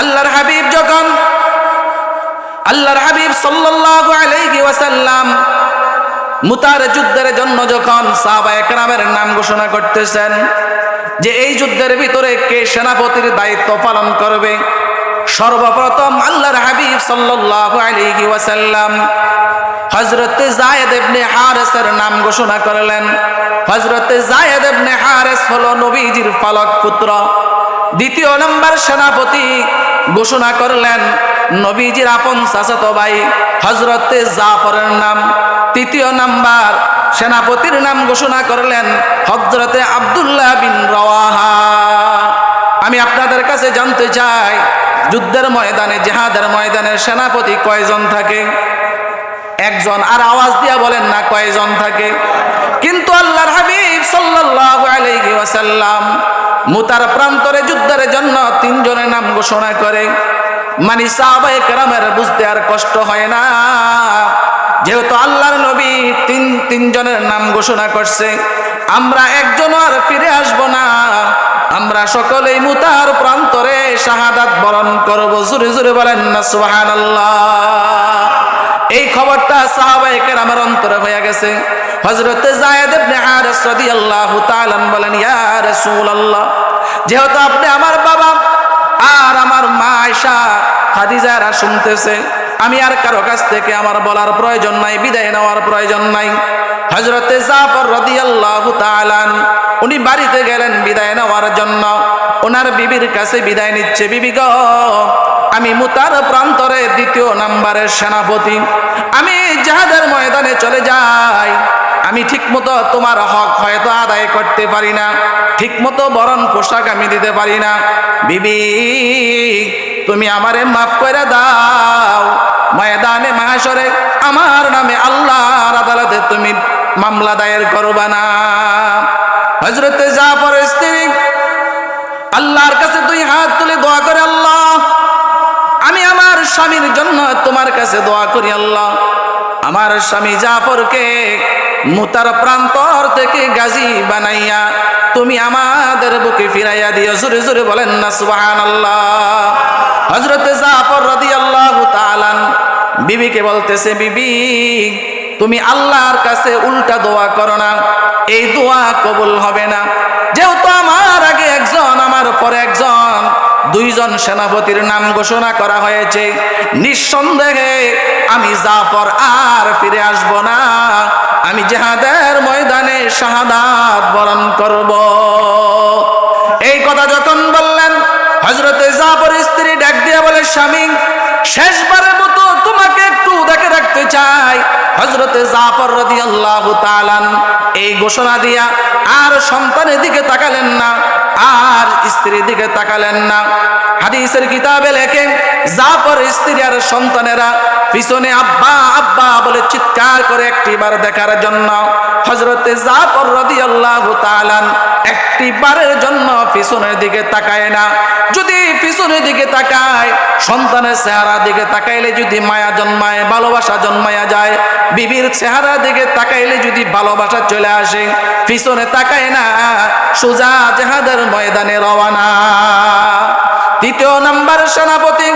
আল্লাহর হাবিব যখন, আল্লাহর হাবিব সাল্লাল্লাহু আলাইহি ওয়াসাল্লাম মুতার যুদ্ধের জন্য যখন সাহাবা একরামের নাম ঘোষণা করতেছেন যে এই যুদ্ধের ভিতরে কে সেনাপতির দায়িত্ব পালন করবে, সর্বপ্রথম আল্লাহর হাবিব সাল্লাল্লাহু আলাইহি ওয়াসাল্লাম হযরত জায়েদ ইবনে হারেসের নাম ঘোষণা করলেন। হযরত জায়েদ ইবনে হারেস হলো নবীজির পালক পুত্র। দ্বিতীয় নম্বর সেনাপতি ঘোষণা করলেন, নবীজির আপন চাচাতো ভাই হযরত জাফরের নাম। তৃতীয় নাম্বার সেনাপতির নাম ঘোষণা করলেন হজরতে আব্দুল্লাহ বিন রওয়াহা। আমি আপনাদের কাছে জানতে চাই, যুদ্ধের ময়দানে, জেহাদের ময়দানে সেনাপতি কয়জন থাকে? একজন আর আওয়াজ দিয়া বলেন না কয়জন থাকে। কিন্তু আল্লাহর হাবিব সাল্লাল্লাহু আলাইহি ওয়াসাল্লাম মুতার প্রান্তরে যুদ্ধের জন্য তিনজনের নাম ঘোষণা করে। মানে সাহাবায়ে কেরামের বুঝতে আর কষ্ট হয় না। যেহেতু আল্লাহর নবী তিন, তিনজনের নাম ঘোষণা করছে, আমরা একজন আর ফিরে আসব না। আমরা সকলেই মুতার প্রান্তরে শাহাদাত বরণ করব। জোরে জোরে বলেন না, সুবহানাল্লাহ। খবরটা সাহাবায়ে কেরামের অন্তরে হয়ে গেছে। যেহেতু আপনি আমার বাবা আর আমার মা খাদিজারা শুনতেছে, আমি আর কারও কাছ থেকে আমার বলার প্রয়োজন নাই, বিদায় নেওয়ার প্রয়োজন নাই। হজরতে জাফর উনি বাড়িতে গেলেন বিদায় নেওয়ার জন্য। ওনার বিবির কাছে বিদায় নিচ্ছে, বিবি গো আমি মুতার প্রান্তরে দ্বিতীয় নাম্বারের সেনাপতি। আমি জাহাদের ময়দানে চলে যাই। আমি ঠিকমতো তোমার হক হয়তো আদায় করতে পারি না। ঠিকমতো বরণ পোশাক আমি দিতে পারি না। বিবি, তুমি আমারে মাফ করে দাও। ময়দানে মাহাসরে আমার নামে আল্লাহর আদালতে তুমি মামলা দায়ের করবা না। হজরতে জাফর স্ত্রী আল্লাহর কাছে স্বামীর জন্য তোমার কাছে দোয়া করি আল্লাহ। আমার স্বামী জাফরকে মুতার প্রান্তর থেকে গাজী বানাইয়া তুমি আমাদের বুকে ফিরাইয়া দিও। জোরে জোরে বলেন না সুবাহান আল্লাহ হজরতে জাফর রদি আল্লাহ তালান বিবিকে বলতেছে, বিবি, তুমি আল্লাহর কাছে উল্টা দোয়া করো না, এই দোয়া কবুল হবে না। যেহেতু আমার আগে একজন, আমার পরে একজন দুইজন সেনাপতির নাম ঘোষণা করা হয়েছে। নিঃসন্দেহে আমি জাফর আর ফিরে আসব না। আমি জেহাদের ময়দানে শাহাদাত বরণ করব। এই কথা যখন বললেন হজরতে জাফর স্ত্রী ডাক দিয়া বলে, স্বামী, শেষবারের মতো তোমাকে একটু দেখে রাখতে চাই। হজরতে জাফর রদি আল্লাহ তালান এই ঘোষণা দিয়া আর সন্তানের দিকে তাকালেন না। আর স্ত্রীর দিকে তাকালেন না। হাদিসের কিতাবে লেখে, জাফর স্ত্রী আর সন্তানেরা পিছনে আব্বা আব্বা বলে চিৎকার করে একটিবার দেখার জন্য। হজরতে জাফর রদি আল্লাহ একটি বারের জন্য পিছনের দিকে তাকায় না। যদি পিছনের দিকে তাকায়, সন্তানের চেহারা দিকে তাকাইলে যদি মায়া জন্মায়, ভালোবাসা জন্মায়া যায়, বিবির চেহারা দিকে তাকাইলে যদি ভালোবাসা চলে আসে, পিছনে তাকায় না, সোজা জেহাদের ময়দানে রওয়ানা তৃতীয় নাম্বার সেনাপতি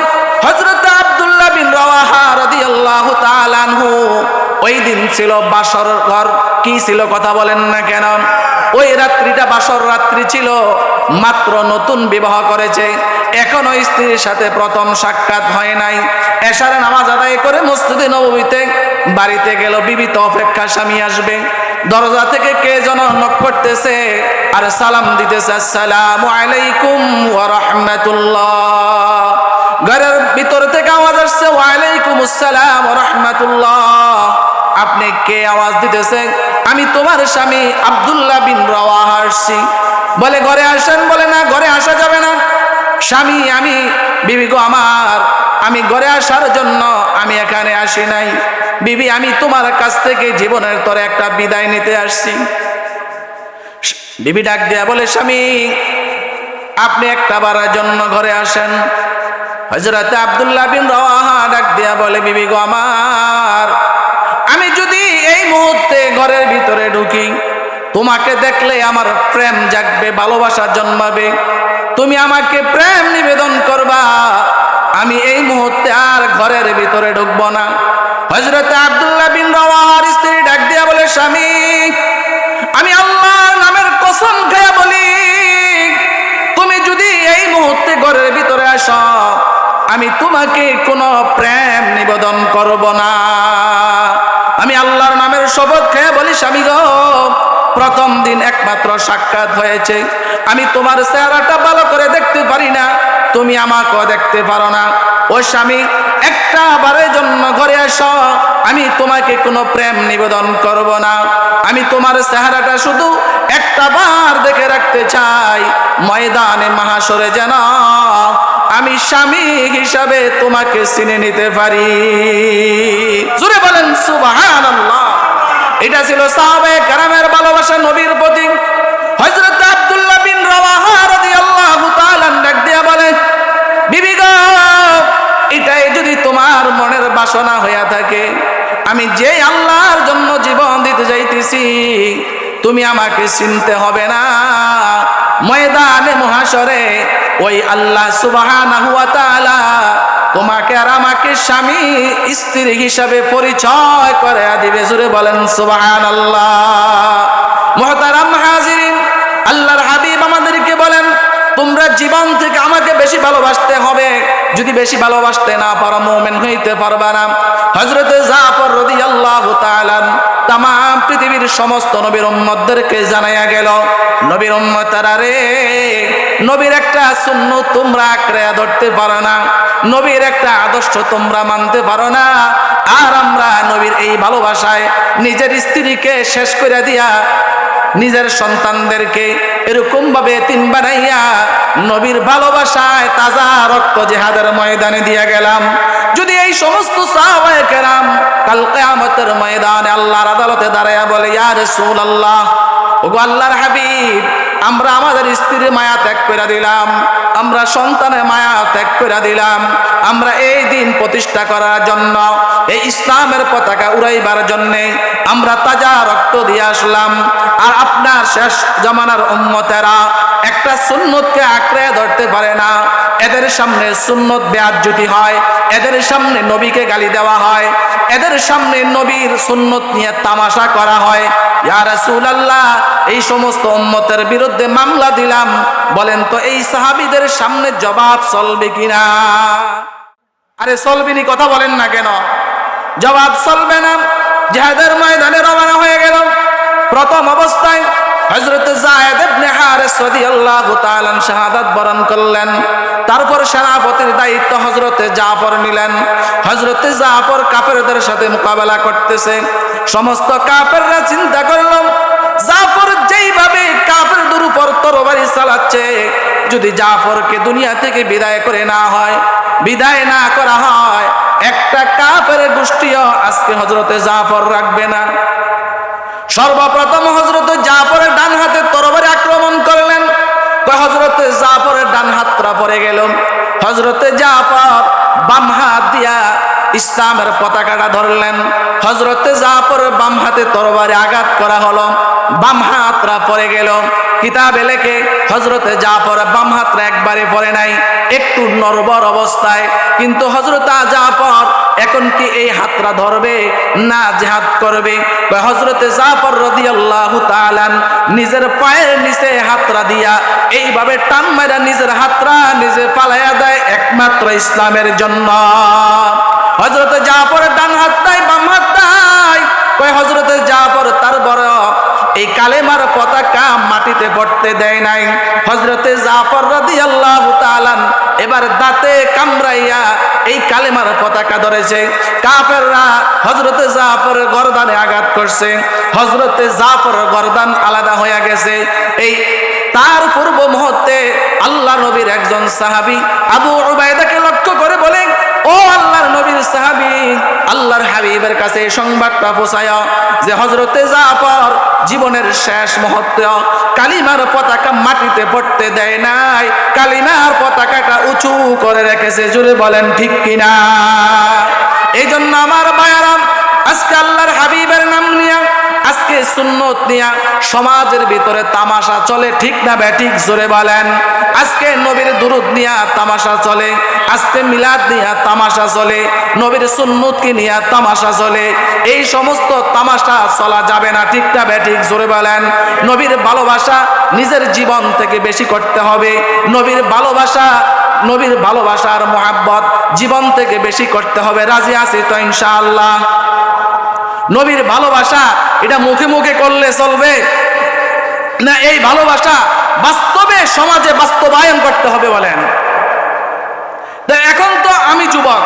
হজরত আব্দুল্লাহ বিন রওয়াহা রাদিয়াল্লাহু তাআলা আনহু ওই দিন ছিল বাসর ঘর। কি ছিল কথা বলেন না কেন? ওই রাত্রিটা বাসর রাত্রি ছিল, মাত্র নতুন বিবাহ করেছে। এখনও স্ত্রীর সাথে প্রথম সাক্ষাৎ হয় নাই। এশারে নামাজ আদায় করে মসজিদে নবমীতে বাড়িতে গেল বিবিত অপেক্ষা স্বামী আসবে। দরজা থেকে কে যেন নক করতেছে আর সালাম দিতেছে, আসসালামু আলাইকুম ওয়া রাহমাতুল্লাহ। ঘরের ভিতর থেকে আওয়াজ আসছে, ওয়ালাইকুম আসসালাম ওয়া রাহমাতুল্লাহ। কে আওয়াজ দিতেছেন আমি তোমার স্বামী আব্দুল্লাহ বিন রওয়াহা আসছি। বলে, ঘরে আসেন? বলে, না, ঘরে আসা যাবে না। স্বামী, আমি, বিবি গো আমার, আমি ঘরে আসার জন্য আমি এখানে আসি নাই। বিবি, আমি তোমার কাছ থেকে জীবনের তরে একটা বিদায় নিতে আসছি। বিবি ডাক দেয়া বলে, স্বামী, আপনি একটা বারের জন্য ঘরে আসেন। হজরতে আবদুল্লাহ বিন রওয়াহা ডাক দিয়া বলে, বিবি গো আমার তোমাকে দেখলে আমার প্রেম জাগবে, ভালোবাসা জন্মাবে। তুমি আমাকে প্রেম নিবেদন করবা। আমি এই মুহূর্তে আর ঘরের ভিতরে ঢুকবো না। হজরত আবদুল্লাহ বিন রওয়ার স্ত্রী ডাক দিয়া বলে, স্বামী, আমি আল্লাহর নামের কসম খেয়ে বলি, তুমি যদি এই মুহূর্তে ঘরের ভিতরে আস, আমি তোমাকে কোনো প্রেম নিবেদন করব না। আমি আল্লাহর নামের শপথ খেয়ে বলি, স্বামী গো প্রথম দিন একমাত্র সাক্ষাৎ হয়েছে। আমি তোমার চেহারাটা ভালো করে দেখতে পারি না, তুমি আমাকেও দেখতে পারো না। ও স্বামী, একটা বারের জন্য ঘরে আসো আমি তোমাকে কোনো প্রেম নিবেদন করব না। আমি তোমার চেহারাটা শুধু একটা বার দেখে রাখতে চাই, ময়দানে মহাসরে যেন আমি স্বামী হিসাবে তোমাকে চিনে নিতে পারি। জুড়ে বলেন সুবাহান এটা ছিল সাহাবে কারামের ভালোবাসা নবীর প্রতি হজরত আব্দুল্লাহ বিন রাওয়াহা রাদিয়াল্লাহু তাআলা ডাক দিয়া বলে, বিবি গো, এটাই যদি তোমার মনের বাসনা হইয়া থাকে, আমি যে আল্লাহর জন্য জীবন দিতে যাইতেছি, তুমি আমাকে চিনতে হবে না। ময়দানে মহাসরে ওই আল্লাহ সুবহানাহু ওয়া তাআলা তোমাকে আর আমাকে স্বামী, স্ত্রী হিসাবে পরিচয় করে দিবে। জুড়ে বলেন, সুবহানাল্লাহ। মহতারাম হাজিরিন, আল্লাহর হাবিব আমাদেরকে বলেন, তোমরা জীবন থেকে আমাকে বেশি ভালোবাসতে হবে। যদি বেশি ভালোবাসতে না পারো, মোমেন হইতে পারবা না। হজরতে জাফর রদি আল্লাহ তাম পৃথিবীর সমস্ত নবীর উম্মতদেরকে জানাইয়া গেল, নবীর উম্মতারা রে নবীর একটা শূন্য তোমরা আঁকড়ে ধরতে পারো না। নবীর একটা আদর্শ তোমরা মানতে পারো না। আর আমরা নবীর এই ভালোবাসায় নিজের স্ত্রীকে শেষ করে দিয়া নিজের সন্তানদেরকে এরকম ভাবে তিন বানাইয়া নবীর ভালোবাসায় তাজা রক্ত জেহাদের ময়দানে দিয়া গেলাম। যদি এই সমস্ত সাহাবায়ে কেরাম কাল কিয়ামতের ময়দানে আল্লাহর আদালতে দাঁড়ায়া বলে, ইয়া রাসূলুল্লাহ, ওগো আল্লাহর হাবিব আমরা আমাদের স্ত্রীর মায়া ত্যাগ করে দিলাম, আমরা সন্তানের মায়া ত্যাগ করে দিলাম, আমরা এই দিন প্রতিষ্ঠা করার জন্য, এই ইসলামের পতাকা উড়াইবার জন্যে আমরা তাজা রক্ত দিয়ে আসলাম। আর আপনার শেষ জমানার উম্মতেরা একটা সুন্নতকে আঁকড়ে ধরতে পারে না। এদের সামনে সুন্নত বেয়াজ্জুতি হয়, এদের সামনে নবীকে গালি দেওয়া হয় এদের সামনে নবীর সুন্নত নিয়ে তামাশা করা হয়। ইয়া রাসূলুল্লাহ, এই সমস্ত উম্মতের বিরুদ্ধে মামলা দিলাম। বলেন তো, এই সাহাবীদের সামনে জবাব চলবে কিনা? আরে চলবিনি কথা বলেন না কেন? জবাব চলবে না। জেহাদের ময়দানে রওনা হয়ে গেল। প্রথম অবস্থায় হযরত যায়েদ বরণ করলেন। তারপর দায়িত্ব হযরতে জাফর নিলেন। সাথে মোকাবেলা করতেছে। সমস্ত চিন্তা যেইভাবে চালাচ্ছে, যদি দুনিয়া থেকে বিদায় করে না হয়, বিদায় না করা হয়, একটা কাফের গোষ্ঠীও আজকে হজরতে জাফর রাখবে না। সর্বপ্রথম হজরত জাফরের ডান হাতে তরবারি আক্রমণ করলেন। হজরতে জাফরের ডান হাতটা পরে গেল। হজরতে জাফর বাম হাত দিয়া ইসলামের পতাকাটা ধরলেন। হজরতে জাফর বাম হাতে তরবারে আঘাত করা হলো, বাম হাতরা পরে গেল। কিতাবে লেখে হজরতে যা জাফর বাম হাতরা একবারে পড়ে নাই, একটু নরবর অবস্থায়। কিন্তু হজরত জাফর এখন কি এই হাতরা ধরবে? না, জেহাদ করবে। হজরতে জাফর রদিয়াল্লাহু তাআলান নিজের পায়ের নিচে হাতরা দিয়া এইভাবে টান মারা নিজের হাতরা নিজে পালাইয়া দেয়, একমাত্র ইসলামের জন্য। জাফরের ডান হাত নাই বাম হাত নাই কয় হজরতে জাফর তার বড়, এই কালেমার পতাকা মাটিতে পড়তে দেয় নাই। হজরতে জাফর রাদি আল্লাহ তালান এবার দাঁতে কামড়াইয়া এই কালেমার পতাকা ধরেছে। কাফেররা হজরতে জাফরের গরদানে আঘাত করছে। হজরতে জাফরের গরদান আলাদা হয়ে গেছে। এই তার পূর্ব মুহূর্তে আল্লাহ নবীর একজন সাহাবি আবু উবায়দাকে লক্ষ্য করে বলে ও আল্লাহর নবীর সাহাবি, আল্লাহর হাবিবের কাছে সংবাদটা পৌঁছায় যে হজরতে জাফর জীবনের শেষ মুহূর্তে কালিমার পতাকা মাটিতে পড়তে দেয় নাই, কালিমার পতাকাটা উঁচু করে রেখেছে। জুড়ে বলেন, ঠিক কিনা? এই জন্য আমার সুন্নত নিয়া সমাজের ভিতরে তামাশা চলে, ঠিক না ব্যাঠিক জোরে বলেন। আজকে নবীর দুরুদ নিয়া তামাশা চলে, আজকে মিলাদ নিয়া তামাশা চলে, নবীর সুন্নতকে নিয়া তামাশা চলে। এই সমস্ত তামাশা চলা যাবে না, ঠিক না ব্যাঠিক জোরে বলেন। নবীর ভালোবাসা নিজের জীবন থেকে বেশি করতে হবে। নবীর ভালোবাসা, নবীর ভালোবাসার মোহাব্বত জীবন থেকে বেশি করতে হবে। রাজি আছি তো ইনশাআল্লাহ। নবীর ভালোবাসা এটা মুখে মুখে করলে চলবে। না, এই ভালোবাসা বাস্তবে সমাজে বাস্তবায়ন করতে হবে বলেন। এখন তো আমি যুবক।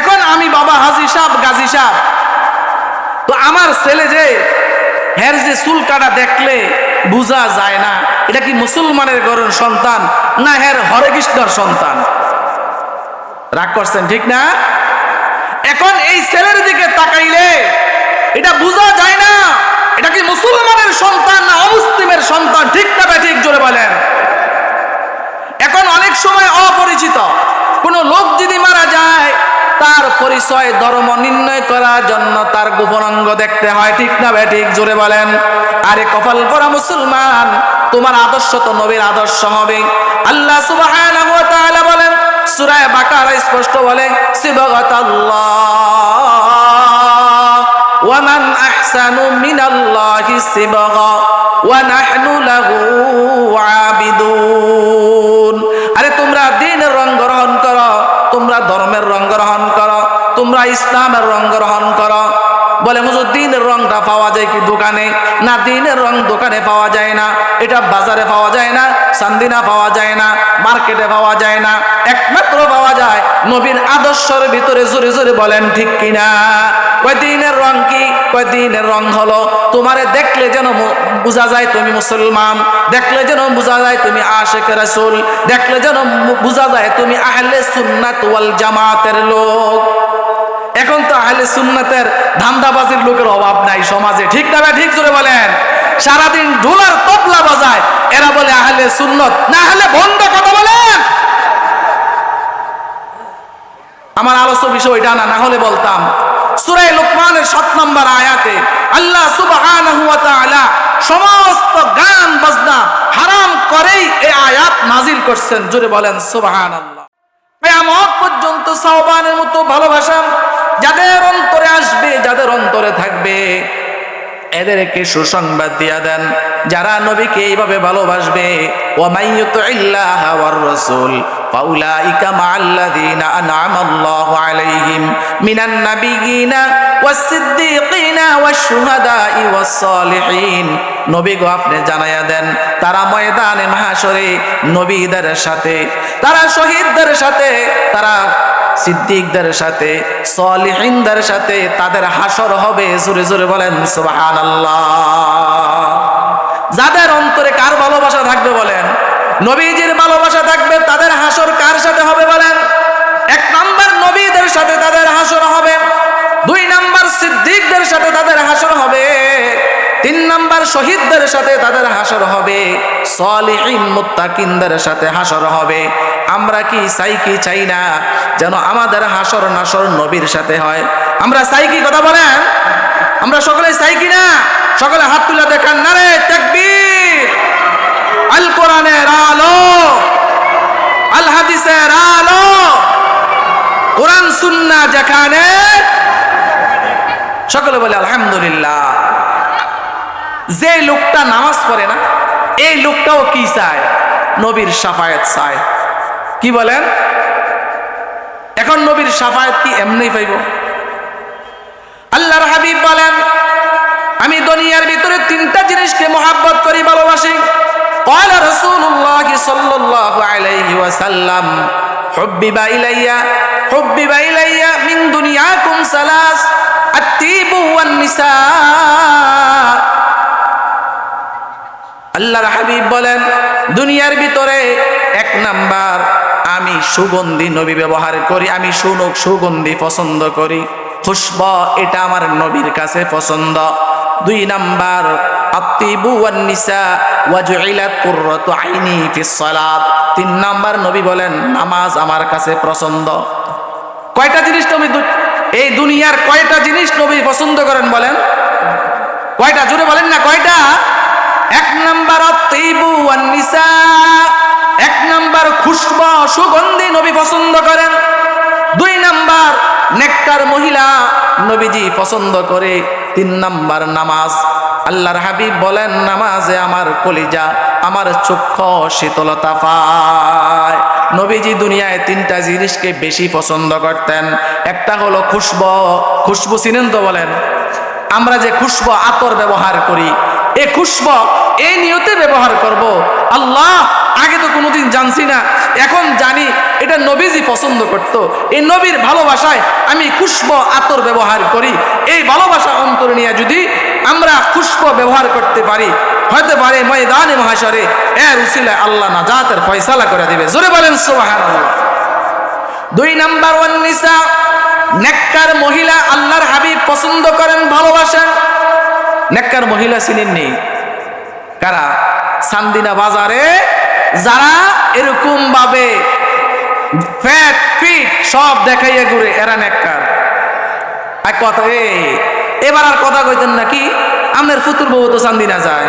এখন আমি বাবা হাজি সাহ গাজী সাহ তো আমার ছেলে যে হের যে চুল কাটা দেখলে বোঝা যায় না। এটা কি মুসলমানের ঘরের সন্তান না হের হরে কৃষ্ণর সন্তান? রাগ করছেন ঠিক না? এখন এই ছেলের দিকে তাকাইলে এটা বোঝা যায় না। এটা কি মুসলমানের সন্তান না অমুসলিমের সন্তান? ঠিক না ঠিক জোরে বলেন। এখন অনেক সময় অপরিচিত। কোনো লোক যদি মারা যায়, তার পরিচয়, ধর্ম নির্ণয় করার জন্য তার গোপনাঙ্গ দেখতে হয়। ঠিক না ঠিক জোরে বলেন। আরে কপাল করা মুসলমান, তোমার আদর্শ তো নবীর আদর্শ হবে। আল্লাহ সুবহানাহু বলেন সূরা বাকারা স্পষ্ট বলে সিবগাতাল্লাহ ওয়া মান আহসানু মিনাল্লাহি সিবগা ওয়া নাহনু লাহু রংটা পাওয়া যায় কি দোকানে? না দিনের রং দোকানে পাওয়া যায় না। এটা বাজারে পাওয়া যায় না সান্দিনা পাওয়া যায় না, মার্কেটে পাওয়া যায় না। একমাত্র পাওয়া যায় নবীর আদর্শের ভিতরে জোরে জোরে বলেন, ঠিক কিনা? কয় দিনের রং কি? কয় দিনের রং হলো, তোমারে দেখলে যেন বোঝা যায় তুমি মুসলমান, দেখলে যেন বোঝা যায় তুমি আশেখ রাসূল, দেখলে যেন বোঝা যায় তুমি আহলে সুন্নাত ওয়াল জামাতের লোক। আহলে সুন্নাতের ধান্দাবাজির লোকের অভাব নাই সমাজে। ঠিক না ঠিক জোরে বলেন। সারাদিন ঢোলার তবলা বাজায়। এরা বলে আহলে সুন্নত, না হলে বন্ধ কথা বলেন। আমার আলোচ্য বিষয় এটা না না হলে বলতাম। সুরাই লোকমানের সাত নম্বর আয়াতে আল্লাহ সুবহানাহু ওয়া তাআলা সমস্ত গান, বাজনা হারাম করেই এই আয়াত নাজিল করছেন। জোরে বলেন সুবহানাল্লাহ। কিয়ামত পর্যন্ত সাওবানের মতো ভালোবাসা যাদের অন্তরে আসবে, যাদের অন্তরে থাকবে, এদেরকে সুসংবাদ দিয়া দেন। যারা নবীকে এইভাবে ভালোবাসবে দেন, তারা ময়দানে নবীদের সাথে, তারা শহীদদের সাথে, তারা সিদ্দিকদের সাথে, সলিহিনদের সাথে তাদের হাসর হবে। জোরে জোরে বলেন সুবাহান যাদের অন্তরে কার ভালোবাসা থাকবে বলেন? নবীজির ভালোবাসা থাকবে, তাদের হাসর কার সাথে হবে বলেন? এক নাম্বার নবীদের সাথে তাদের হাসর হবে, দুই নাম্বার সিদ্দিকদের সাথে তাদের হাসর হবে, তিন নাম্বার শহীদদের সাথে তাদের হাসর হবে, সলিহীন মুত্তাকিনদের সাথে হাসর হবে। আমরা কি চাই কি চাই না? যেন আমাদের হাসর নাসর নবীর সাথে হয়। আমরা চাই কি কথা বলেন? আমরা সকলে চাই কি না? সকলে হাত তুলে দেখান না রে তাকবীর। আল কোরআনের আলো, আল হাদিসের আলো, কোরআন, সুন্না যেখানে, সকলে বলে আলহামদুলিল্লাহ। যে লোকটা নামাজ পড়ে না, এই লোকটাও কি চায়? নবীর সাফায়াত চায়। কি বলেন এখন নবীর সাফায়াত কি এমনি পাইব আল্লাহর হাবিব বলেন আমি দুনিয়ার ভিতরে তিনটা জিনিসকে মোহাব্বত করি ভালোবাসি قال رسول الله صلى الله عليه وسلم حبب إلي حبب إلي من دنياكم ثلاث الطيب والنساء আল্লাহর হাবিব বলেন দুনিয়ার ভিতরে এক নাম্বার আমি সুগন্ধি নবী ব্যবহার করি, আমি সুনক সুগন্ধি পছন্দ করি। খুশব, এটা আমার নবীর কাছে পছন্দ। দুই নাম্বার তিন নাম্বার, নবী বলেন, নামাজ আমার কাছে পছন্দ। কয়টা জিনিস এই দুনিয়ার কয়টা জিনিস নবী পছন্দ করেন বলেন? কয়টা? জোরে বলেন না, কয়টা? এক নাম্বার এক নাম্বার, খুশব সুগন্ধি নবী পছন্দ করেন। দুই নাম্বার, নেককার মহিলা নবীজি পছন্দ করে। তিন নাম্বার, নামাজ। আল্লাহর হাবিব বলেন, নামাজে আমার কলিজা, আমার চক্ষু শীতলতা পায়। নবীজি দুনিয়ায় তিনটা জিনিসকে বেশি পছন্দ করতেন। একটা হলো খুশব। খুশবু চিনেন তো বলেন? আমরা যে খুশব আতর ব্যবহার করি, এ খুশব এই নিয়তে ব্যবহার করব। আল্লাহ, আগে তো কোনোদিন জানছি না। এখন জানি এটা নবীজি পছন্দ করত। এই নবীর ভালোবাসায় আমি খুশব আতর ব্যবহার করি। এই ভালোবাসা অন্তর নিয়ে যদি আমরা খুশব ব্যবহার করতে পারি, হতে পারে ময়দানে মহাশরে, এর উসিলায় আল্লাহ না জাতের ফয়সালা করে দিবে। জোরে বলেন, সুবহানাল্লাহ। দুই নাম্বার ওয়ান নিসা নেককার মহিলা আল্লাহর হাবিব পছন্দ করেন, ভালোবাসেন। নেককার মহিলা চিনেন নেই। কারা? সান্দিনা বাজারে যারা এরকম ভাবে ফ্যাট ফিট সব দেখাইয়া ঘুরে, এরা নেককার। এক কথা, এ, এবার আর কথা কইতেন নাকি আমাদের ফুতুর বউ তো চান্দিনা যায়।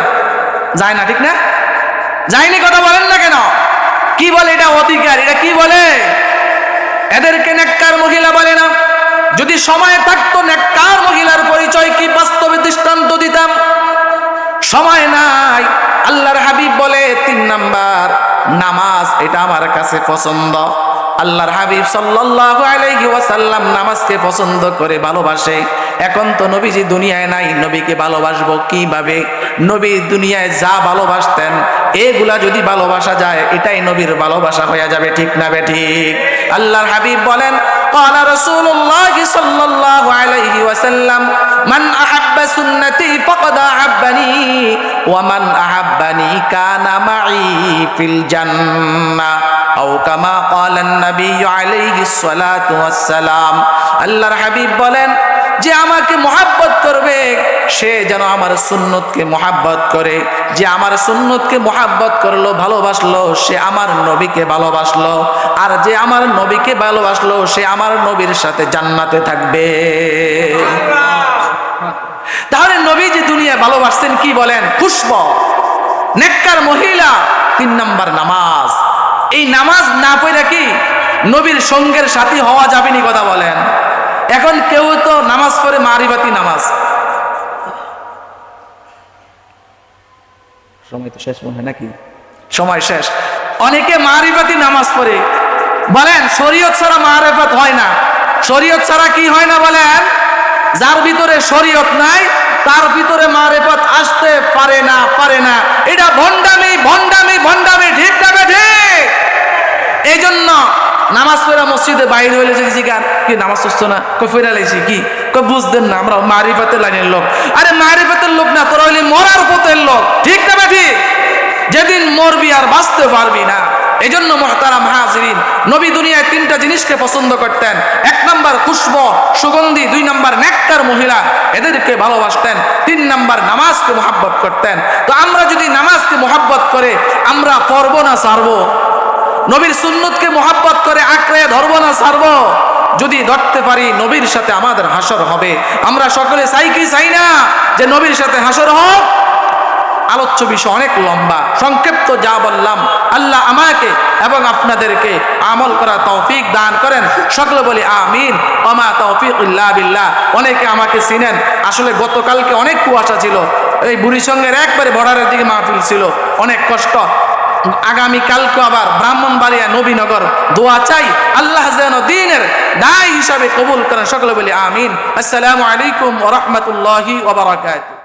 যায় না, ঠিক না? যায়নি কথা বলেন না কেন? কি বলে এটা অধিকার? এটা কি বলে? এদেরকে নেককার মহিলা বলে না। যদি সময় থাকতো, নেককার মহিলার পরিচয় কি বাস্তবে দৃষ্টান্ত দিতাম? সময় নাই আল্লাহর হাবিব বলে তিন নাম্বার নামাজ এটা আমার কাছে পছন্দ আল্লাহর হাবিব সাল্লাল্লাহু আলাইহি ওয়াসাল্লাম নামাজকে পছন্দ করে ভালোবাসে এখন তো নবীজি দুনিয়ায় নাই নবীকে ভালোবাসবো কিভাবে নবী দুনিয়ায় যা ভালোবাসতেন এগুলা যদি ভালোবাসা যায় এটাই নবীর ভালোবাসা হয়ে যাবে ঠিক না বে ঠিক আল্লাহর হাবিব বলেন قال رسول الله صلى الله عليه وسلم من أحب سنتي فقد أحبني ওয়ামান আহাব্বানি কানা মাই ফিল জান্নাহ আও কামা ক্বালান নবী আলাইহিস সালাতু ওয়াস আল্লাহর হাবিব বলেন, যে আমাকে মহাব্বত করবে, সে যেন আমার সুন্নতকে মহাব্বত করে। যে আমার সুন্নতকে মহাব্বত করল, ভালোবাসলো, সে আমার নবীকে ভালোবাসলো। আর যে আমার নবীকে ভালোবাসলো, সে আমার নবীর সাথে জান্নাতে থাকবে। তাহলে নবী যে দুনিয়ায় ভালোবাসছেন কি বলেন? পুষ্প নেককার মহিলা তিন নাম্বার নামাজ। এই নামাজ না পড়ে কি নবীর সঙ্গের সাথী হওয়া যাবে নি কথা বলেন? এখন কেউ তো নামাজ পড়ে মারিবাতি নামাজ। সময় তো শেষ মনে হয় নাকি? সময় শেষ। অনেকে মারিবাতি নামাজ পড়ে। বলেন শরীয়ত ছাড়া মারেফত হয় না। শরীয়ত ছাড়া কি হয় না বলেন? যার ভিতরে শরীয়ত নাই, তার ভিতরে মারেফত আসতে পারে না পারে না। এটা ভণ্ডামি ভণ্ডামি ভণ্ডামি, ঠিক না বে ঠিক? এই জন্য নামাজ পড়া মসজিদে বাইরে হইলে যদি জিগান, কি নামাজ পড়ছো না? কই ফেরা লাইছি, কি? কই বুঝতেন না, আমরা মারিফাতের লাইনের লোক। আরে মারিফাতের লোক না, তোরা হইলে মরার পথের লোক, ঠিক না ঠিক? যেদিন মরবি আর বাঁচতে পারবি না। এই জন্য মহতারাম হাজরিন, নবী দুনিয়ায় তিনটা জিনিসকে পছন্দ করতেন। এক নাম্বার পুষ্প সুগন্ধি, দুই নাম্বার নেককার মহিলা, এদেরকে ভালোবাসতেন। তিন নাম্বার নামাজকে মোহাব্বত করতেন। তো আমরা যদি নামাজকে মোহাব্বত করে, আমরা পড়ব না সারবো নবীর সুন্নতকে মোহাব্বত করে আঁকড়ে ধরব না সারব যদি ধরতে পারি, নবীর সাথে আমাদের হাসর হবে। আমরা সকলে চাই কি চাই না যে নবীর সাথে হাসর হোক? আলোচ্য বিষয় অনেক লম্বা। সংক্ষিপ্ত যা বললাম, আল্লাহ আমাকে এবং আপনাদেরকে আমল করা তৌফিক দান করেন। সকলে বলি আমিন। অমা তৌফিক ইল্লা বিল্লাহ। অনেকে আমাকে চিনেন। আসলে গতকালকে অনেক কুয়াশা ছিল। এই বুড়িসঙ্গের একবারে বর্ডারের দিকে মাহফিল ছিল। অনেক কষ্ট। আগামী কালকে আবার ব্রাহ্মণবাড়িয়া নবীনগর। দোয়া চাই আল্লাহ যেন দিনের দায় হিসাবে কবুল করেন। সকলে বলি আমিন। আসসালামু আলাইকুম ওরহমতুল্লাহি ওবরাকাতুহু